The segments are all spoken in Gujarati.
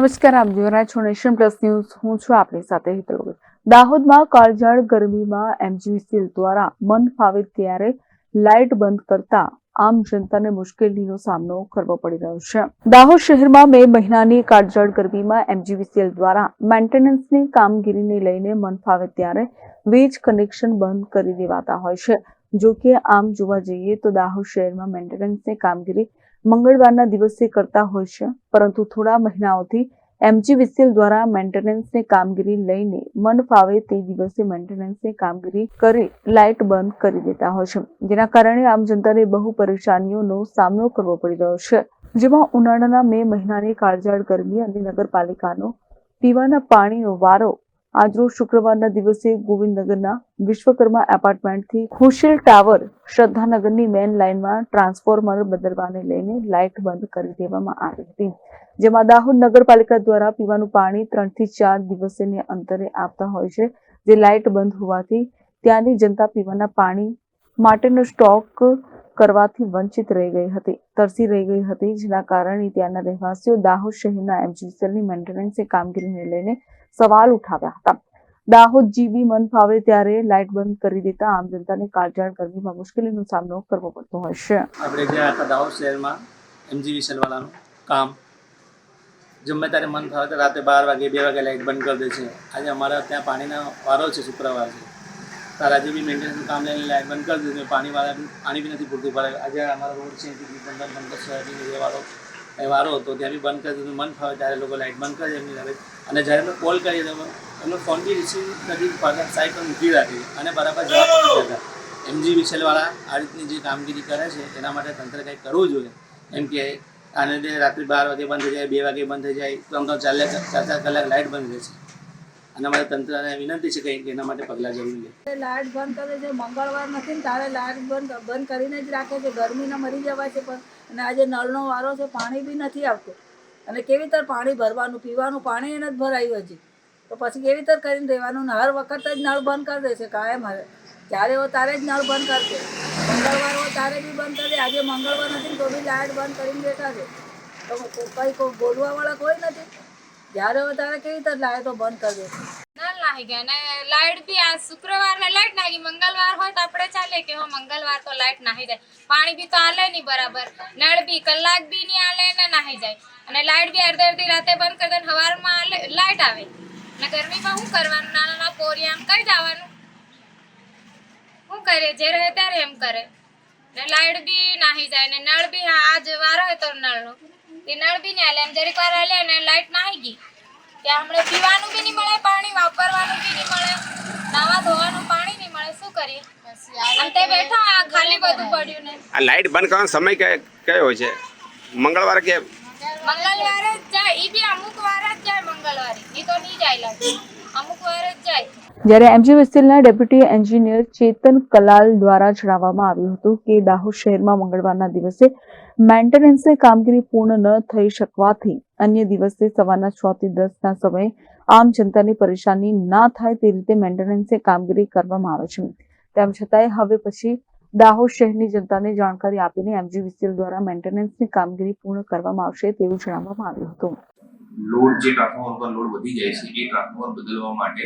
નમસ્કાર, આપ જોઈ રહ્યા છો નેશન પ્લસ ન્યૂઝ. હું છું આપની સાથે હિતલ દાહોદમાં કાળઝાળ ગરમીમાં એમજીવીસીએલ દ્વારા મન ફાવે ત્યારે લાઇટ બંધ કરતા આમ જનતાને મુશ્કેલીનો સામનો કરવો પડી રહ્યો છે. દાહોદ શહેરમાં મે મહિનાની કાળઝાળ ગરમીમાં એમજીવીસીએલ દ્વારા મેન્ટેનન્સની કામગીરીને લઈને મન ફાવે ત્યારે વીજ કનેક્શન બંધ કરી દેવાતા હોય છે. જો કે આમ જોવા જઈએ તો દાહોદ શહેરમાં મેન્ટેનન્સની કામગીરી મંગળવારના દિવસે કરતા હોય છે. પરંતુ થોડા મહિનાઓથી એમજીવીસીએલ દ્વારા મેન્ટેનન્સની કામગીરી લઈને મન ફાવે તે દિવસે મેન્ટેનન્સની કામગીરી કરી લાઇટ બંધ કરી દેતા હોય છે. જેના કારણે આમ જનતાને બહુ પરેશાનીઓનો સામનો કરવો પડી રહ્યો છે. જેમાં ઉનાળાના મે મહિનાની કાળઝાળ ગરમી અને નગરપાલિકાનો પીવાના પાણીનો વારો આજરોજ શુક્રવારના દિવસે ગોવિંદનગરના વિશ્વકર્મા એપાર્ટમેન્ટથી ખુશીલ ટાવર શ્રદ્ધાનગરની મેન લાઇનમાં ટ્રાન્સફોર્મર બદલવાને લઈને લાઇટ બંધ કરી દેવામાં આવી હતી, જેમાં દાહોદ નગરપાલિકા દ્વારા પીવાનું પાણી ત્રણથી ચાર દિવસેને અંતરે આપતા હોય છે, જે લાઇટ બંધ હોવાથી ત્યાંની જનતા પીવાના પાણી માટેનો સ્ટોક કરવાથી વંચિત રહી ગઈ હતી, તરસી રહી ગઈ હતી, જેના કારણે ત્યાંના રહેવાસીઓ દાહોદ શહેરના એમજીસીએલની મેન્ટેનન્સની કામગીરીને લઈને સવાલ ઉઠાવ્યા હતા. દાહોદ જીબી મન ફાવે ત્યારે લાઇટ બંધ કરી દેતા આમ જનતાને કાળજાળ ગરમીમાં મુશ્કેલીનો સામનો કરવો પડતો હોય આપણે જે હતા દાહોદ શહેરમાં એમજીવી વિસલવાળાનું કામ. જમે ત્યારે મન થાય તો રાતે બાર વાગે, બે વાગે લાઇટ બંધ કરી દે છે. આજે અમારા ત્યાં પાણીનો વારો છે, શુક્રવાર છે. તાર આજે બી મેન્ટેનન્સનું કામ લઈને લાઇટ બંધ કરી દીધું પાણીવાળા પાણી બી નથી પૂરતું પડે. આજે અમારો રોડ છે પંદર પંદર સોયાબીન એ વાળો એ વારો હતો, ત્યાં બી બંધ કરી દીધું, મન ફાવે ત્યારે લોકો લાઇટ બંધ કરે એમની ઘરે અને જ્યારે અમે કોલ કરીએ તો એમનો ફોન બી રિસીવ નથી સાઈડ પર મૂકી રાખી. અને બરાબર જવાબ પણ નથી એમજી વિસલવાળા આ રીતની જે કામગીરી કરે છે, એના માટે તંત્ર કંઈક કરવું જોઈએ? એમ કે આને રાત્રે બાર વાગે બંધ થઈ જાય, બે વાગે બંધ થઈ જાય, તો તો ચાલે, ચાર ચાર કલાક લાઇટ બંધ રહે છે. અને અમારે તંત્રને વિનંતી છે કંઈક એના માટે પગલાં જરૂરી છે. લાઇટ બંધ કરે છે, મંગળવાર નથી ને તારે લાઇટ બંધ બંધ કરીને જ રાખે છે, ગરમીના મરી જવાય છે પણ અને આજે નળનો વારો છે, પાણી બી નથી આવતું. અને કેવી રીતે પાણી ભરવાનું, પીવાનું પાણી એને જ ભરાયું હજી. તો પછી કેવી રીતે કરીને રહેવાનું? ને હર વખત જ નળ બંધ કરી દેશે કાયમ હવે. જ્યારે હો તારે જ નળ બંધ કરશે. મંગળવાર હો તારે બી બંધ કરી આજે મંગળવાર નથી તો બી લાઇટ બંધ કરીને બેઠા છે. તો કંઈ કોઈ બોલવાવાળા કોઈ નથી. જ્યારે ત્યારે કેવી રીતે લાઈટો બંધ કરી લાઇટ બી આ શુક્રવાર ને લાઇટ નાખી મંગળવાર હોય તો આપણે ચાલે કે હો મંગળવાર તો લાઈટ નાહી જાય. પાણી બી તો આલે નહીં બરાબર, નળ બી, કલાક બી નહીં આલે ને નાહી જાય. અને લાઈટ બી અડધી અડધી રાતે બંધ કરી દે ને સવારમાં આલે લાઇટ આવે. ને ગરમીમાં શું કરવાનું? નાના નાના પોરિયામ કઈ જવાનું શું કરે? જે રહે ત્યારે એમ કરે. ને લાઇટ બી નાહી જાય ને નળ બી આજ વાર હોય તો નળનો. તે નળ બી ને આલે. એમ જરીક વાર આલે ને ના આવી ગઈ. ત્યાં હમણાં પીવાનું બી નહીં મળે પાણી વાપરવાનું બી નહીં મળે નાવા ધોવાનું પાણી નહીં મળે. શું કરીએ? અને તે બેઠા ખાલી બધું પડ્યું ને. આ લાઇટ બંધ કરવાનો સમય કયો કયો છે? મંગળવારે કે મંગળવારે જ જાય. ઈ બી અમુક વાર જ જાય મંગળવારે. ઈ તો નહીં જાય લાગે અમુક વાર જ જાય. જ્યારે એમજીવીસીએલના ડેપ્યુટી એન્જિનિયર ચેતન કલાલ દ્વારા જણાવવામાં આવ્યું હતું કે દાહોદ શહેરમાં મંગળવારના દિવસે મેન્ટેનન્સની કામગીરી પૂર્ણ ન થઈ શકવાથી અન્ય દિવસે સવારના છ થી દસના સમયે આમ જનતાની પરેશાની ના થાય તે રીતે મેન્ટેનન્સની કામગીરી કરવામાં આવે છે. તેમ છતાંય હવે પછી દાહોદ શહેરની જનતાને જાણકારી આપીને એમજીવીસીએલ દ્વારા મેન્ટેનન્સની કામગીરી પૂર્ણ કરવામાં આવશે તેવું જણાવવામાં આવ્યું હતું. લોડ જે ટ્રાન્સફોર્મર પર લોડ વધી જાય છે, એ ટ્રાન્સફોર્મર બદલવા માટે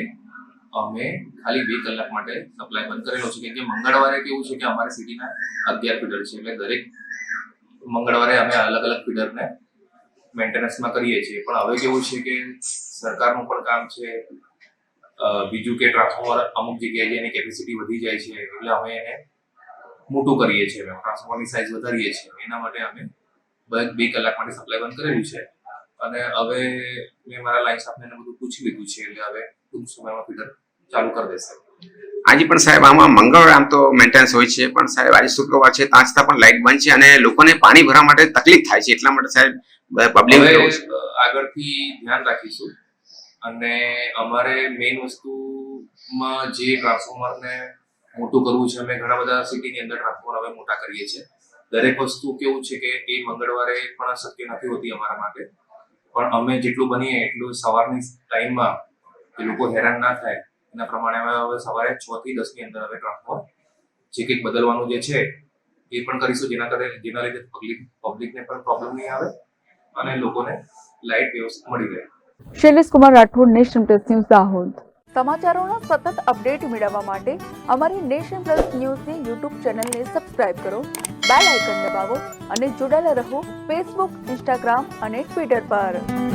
અમે ખાલી બે કલાક માટે સપ્લાય બંધ કરેલો છે. કે મંગળવારે કેવું છે કે અમારે સિટીના અગિયાર ફીટર છે, એટલે દરેક મંગળવારે અમે અલગ અલગ ફીડરને મેન્ટેનન્સમાં કરીએ છીએ. પણ હવે કેવું છે કે સરકારનું પણ કામ છે બીજું કે ટ્રાન્સફોર્મર અમુક જગ્યાએ જઈને કેપેસિટી વધી જાય છે, એટલે અમે એને મોટું કરીએ છીએ. ટ્રાન્સફોર્મરની સાઇઝ વધારીએ છીએ. એના માટે અમે બે કલાક માટે સપ્લાય બંધ કરેલું છે. અને હવે મેં મારા લાઈન સ્ટાફને બધું પૂછી લીધું છે, એટલે હવે ટૂંક સમયમાં ફીડર ચાલુ કરી દેશે. આજે પણ સાહેબ આમાં મંગળવારે આમ તો મેન્ટેનન્સ હોય છે પણ સાહેબ આજે શુક્રવાર છે ત્યાં છતાં પણ લાઇટ બંધ છે અને લોકોને પાણી ભરવા માટે તકલીફ થાય છે એટલા માટે સાહેબ પબ્લિક આગળથી ધ્યાન રાખીશું. અને અમારે મેઇન વસ્તુમાં જે ટ્રાન્સફોર્મરને મોટું કરવું છે અમે ઘણા બધા સિટીની અંદર ટ્રાન્સફોર્મર હવે મોટા કરીએ છીએ. દરેક વસ્તુ કેવું છે કે એ મંગળવારે પણ શક્ય નથી હોતી અમારા માટે. પણ અમે જેટલું બનીએ એટલું સવારની ટાઈમમાં લોકો હેરાન ના થાય. એના પ્રમાણે અમે હવે સવારે છ થી દસની અંદર હવે જે કંઈક બદલવાનું જે છે એ પણ કરીશું જેના કારણે જેના લીધે પબ્લિક પબ્લિકને પણ પ્રોબ્લેમ નહીં આવે અને લોકોને લાઇટ વ્યવસ્થા મળી રહે. Shailesh Kumar Rathod nation plus news Dahod. સમાચારોના સતત અપડેટ મેળવવા માટે અમારી નેશન પ્લસ ન્યૂઝની યુટ્યુબ ચેનલને સબસ્ક્રાઇબ કરો બેલ આઇકન દબાવો અને જોડાયેલા રહો ફેસબુક ઇન્સ્ટાગ્રામ અને ટ્વિટર પર.